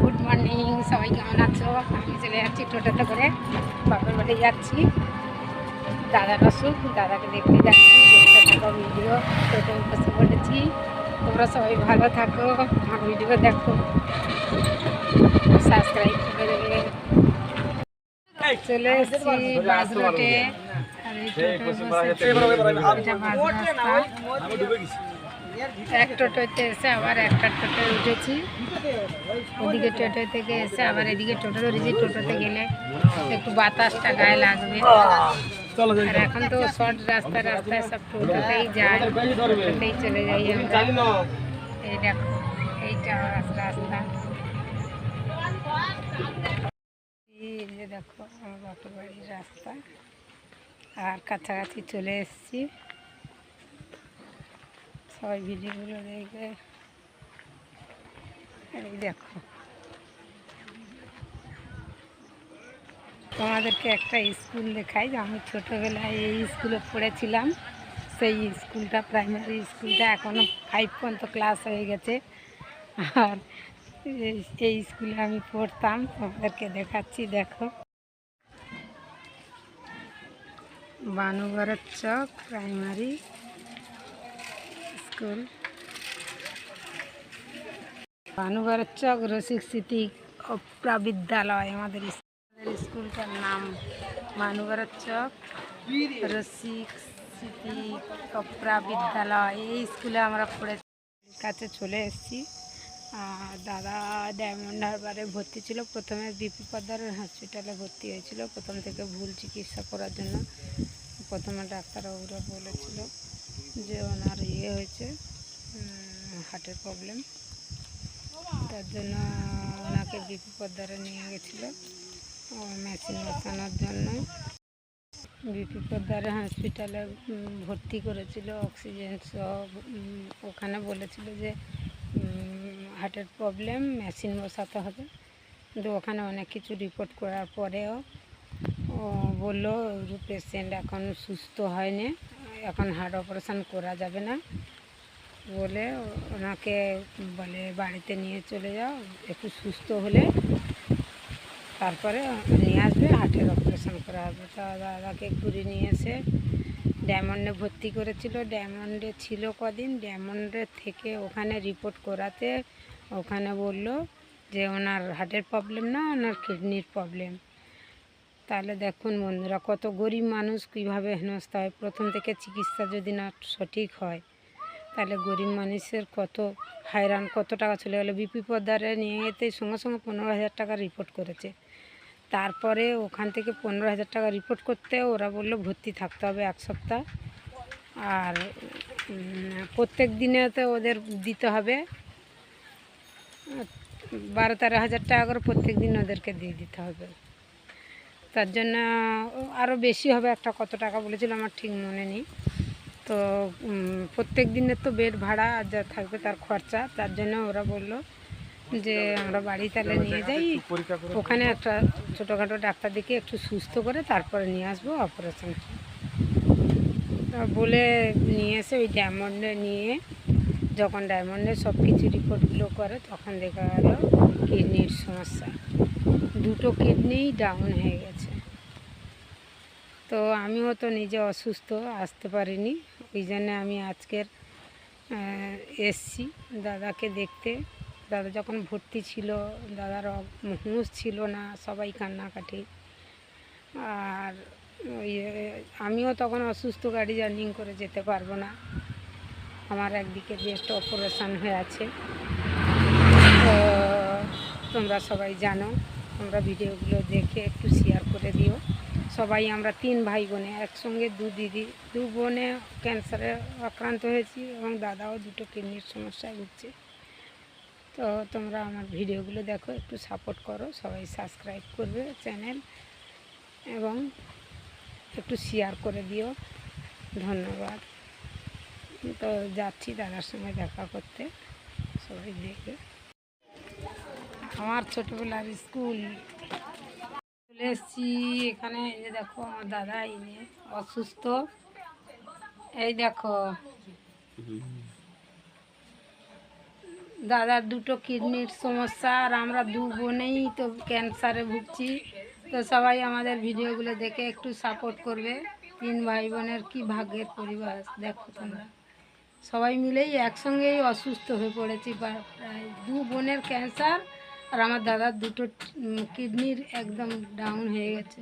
Good morning সবাই কেমন আছো? আমি চলে যাচ্ছি টোটোতে করে বাপের বাড়ি যাচ্ছি। দাদার অসুখ দাদাকে দেখতে যাচ্ছি দেখতে থাকো ভিডিও টোটো বসে পড়েছি তোমরা সবাই ভালো থাকো আমার ভিডিও দেখো। সাবস্ক্রাইব করে দেবে। চলে এসেছি বাস রোডে। আর এই। এটা বাস রাস্তা। এক টোটোতে এসে আবার একটা টোটোয় উঠেছি। ওদিকে টোটো থেকে এসে আবার এদিকে টোটো ধরেছি। টোটোতে গেলে একটু বাতাসটা গায়ে লাগবে। আর এখন তো শর্ট রাস্তা রাস্তায় সব টোটোতেই যায় টোটোতেই চলে যাই আমরা। এই দেখো এইটা রাস্তা রাস্তা। এই যে দেখো আমার বাপের বাড়ির রাস্তা। আর কাছাকাছি চলে এসেছি। সবাই ভিডিওগুলো দেখবে। এই দেখো। তোমাদেরকে একটা স্কুল দেখাই। আমি ছোটোবেলায় এই স্কুলে পড়েছিলাম। সেই স্কুলটা প্রাইমারি স্কুলটা এখনও ফাইভ পর্যন্ত ক্লাস হয়ে গেছে। আর এই স্কুলে আমি পড়তাম। তোমাদেরকে দেখাচ্ছি, দেখো। বানুগড়ের চক প্রাইমারি স্কুল ভানুগড়ের চক রসিক স্মৃতি বিদ্যালয় আমাদের স্কুলটার নাম ভানুগড়ের চক রসিক স্মৃতি অপ্রা বিদ্যালয় এই স্কুলে আমরা পড়ে কাছে চলে এসেছি দাদা ডায়মন্ড হারবারে ভর্তি ছিল প্রথমে বিপি পদ্মারের হসপিটালে ভর্তি হয়েছিল প্রথম থেকে ভুল চিকিৎসা করার জন্য প্রথমে ডাক্তারবাবুরা বলেছিল যে ওনার ইয়ে হয়েছে হার্টের প্রবলেম তার জন্য ওনাকে বিপি পদ্মারে নিয়ে গেছিল মেশিন বসানোর জন্য। বিপি পদ্মারে হসপিটালে ভর্তি করেছিল অক্সিজেন উম, ওখানে বলেছিল যে হার্টের প্রবলেম মেশিন বসাতে হবে। কিন্তু ওখানে অনেক কিছু রিপোর্ট করার পরেও বলল পেশেন্ট এখন সুস্থ হয়নি। এখন হার্ট অপারেশান করা যাবে না। বলে ওনাকে বলে বাড়িতে নিয়ে চলে যাও, একটু সুস্থ হলে তারপরে নিয়ে আসবে হার্টের অপারেশান করা হবে। তা দাদাকে ঘুরে নিয়ে এসে ডায়মন্ডে ভর্তি করেছিল। ডায়মন্ডে ছিল কদিন ডায়মন্ডে থেকে ওখানে রিপোর্ট করাতে ওখানে বলল যে ওনার হার্টের প্রবলেম না, ওনার কিডনির প্রবলেম তাহলে দেখুন বন্ধুরা, কত গরিব মানুষ কীভাবে হেনস্থা হয়। প্রথম থেকে চিকিৎসা যদি না সঠিক হয়, তাহলে গরিব মানুষের কত হায়রান, কত টাকা চলে গেলো। বিপি পদ্মারে নিয়ে যেতে সঙ্গে সঙ্গে পনেরো হাজার টাকা রিপোর্ট করেছে। তারপরে ওখান থেকে পনেরো হাজার টাকা রিপোর্ট করতে ওরা বলল, ভর্তি থাকতে হবে এক সপ্তাহ। আর প্রত্যেক দিনেতে ওদের দিতে হবে। বারো তেরো হাজার টাকা করে প্রত্যেক দিন ওদেরকে দিয়ে দিতে হবে। তার জন্য আরও বেশি হবে একটা কত টাকা বলেছিল আমার ঠিক মনে নেই। তো প্রত্যেক দিনের তো বেড ভাড়া আর যা থাকবে তার খরচা তার জন্য ওরা বলল যে আমরা বাড়ি তাহলে নিয়ে যাই। ওখানে একটা ছোটোখাটো ডাক্তার দেখে একটু সুস্থ করে তারপরে নিয়ে আসব অপারেশন বলে নিয়ে এসে ওই ডায়মন্ডে নিয়ে যখন ডায়মন্ডে সব কিছু রিপোর্টগুলো করে তখন দেখা গেল কিডনির সমস্যা। দুটো কিডনিই ডাউন হয়ে গেছে। তো আমিও তো নিজে অসুস্থ, আসতে পারিনি। ওই জন্যে আমি আজকের এসছি দাদাকে দেখতে। দাদা যখন ভর্তি ছিল, দাদার হুঁশ ছিল না, সবাই কান্নাকাটি। আর ওই, আমিও তখন অসুস্থ গাড়ি জার্নিং করে যেতে পারব না। আমার একদিকে বেস্ট অপারেশান হয়ে আছে। তো তোমরা সবাই জানো তোমরা ভিডিওগুলো দেখে একটু শেয়ার করে দিও। সবাই আমরা তিন ভাই বোনে, একসঙ্গে দু দিদি, দু বোনে ক্যান্সারে আক্রান্ত হয়েছি এবং দাদাও দুটো কিডনির সমস্যায় ভুগছে। তো তোমরা আমার ভিডিওগুলো দেখো, একটু সাপোর্ট করো, সবাই সাবস্ক্রাইব করবে চ্যানেল এবং একটু শেয়ার করে দিও। ধন্যবাদ। তো যাচ্ছি দাদার সঙ্গে দেখা করতে, সবাই দেখবে। আমার ছোটোবেলার স্কুল চলে এসেছি। এখানে এই যে দেখো আমার দাদা যে অসুস্থ। এই দেখো। দাদার দুটো কিডনির সমস্যা আর আমরা দু বোনেই তো ক্যান্সারে ভুগছি। তো সবাই আমাদের ভিডিওগুলো দেখে একটু সাপোর্ট করবে। তিন ভাই বোনের কি ভাগ্যের পরিবার, দেখো তোমরা। সবাই মিলেই একসঙ্গেই অসুস্থ হয়ে পড়েছি, প্রায় দু বোনের ক্যান্সার আর আমার দাদার দুটো কিডনির একদম ডাউন হয়ে গেছে।